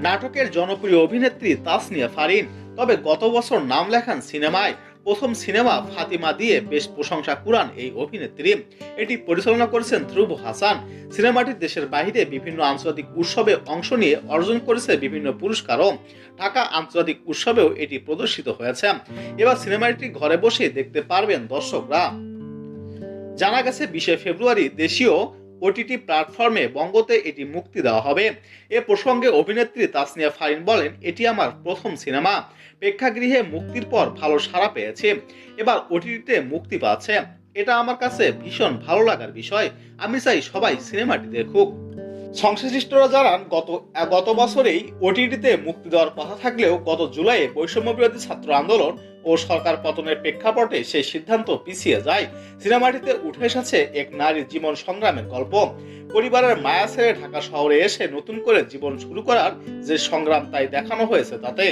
নাটকের জনপ্রিয় অভিনেত্রী তাসনিয়া ফারিন তবে গত বছর নাম লেখান সিনেমায় প্রথম সিনেমা ফাতিমা দিয়ে বেশ প্রশংসা কুড়ান এই অভিনেত্রী। এটি পরিচালনা করেছেন ধ্রুব হাসান। সিনেমাটি দেশের বাইরে বিভিন্ন আন্তর্জাতিক উৎসবে অংশ নিয়ে অর্জন করেছে বিভিন্ন পুরস্কারও। ঢাকা আন্তর্জাতিক উৎসবেও এটি প্রদর্শিত হয়েছে। এবার সিনেমাটি ঘরে বসে দেখতে পারবেন দর্শকরা। জানা গেছে বিশে ফেব্রুয়ারি দেশীয় ওটিটি প্ল্যাটফর্মে বঙ্গতে এটি মুক্তি দেওয়া হবে। এ প্রসঙ্গে অভিনেত্রী তাসনিয়া ফারিন বলেন, এটি আমার প্রথম সিনেমা। প্রেক্ষাগৃহে মুক্তির পর ভালো সাড়া পেয়েছে। এবার ওটিটিতে মুক্তি পাচ্ছে। এটা আমার কাছে ভীষণ ভালো লাগার বিষয়। আমি চাই সবাই সিনেমাটি দেখুক। সংশ্লিষ্টরা জানান, গত গত বছরেই ওটিটিতে মুক্তি দেওয়ার কথা থাকলেও গত জুলাইয়ে বৈষম্য বিরোধী ছাত্র আন্দোলন ও সরকার পতনের প্রেক্ষাপটে সেই সিদ্ধান্ত পিছিয়ে যায়। সিনেমাটিতে উঠে এসেছে এক নারীর জীবন সংগ্রামের গল্প। পরিবারের মায়া ছেড়ে ঢাকা শহরে এসে নতুন করে জীবন শুরু করার যে সংগ্রাম তাই দেখানো হয়েছে তাতে।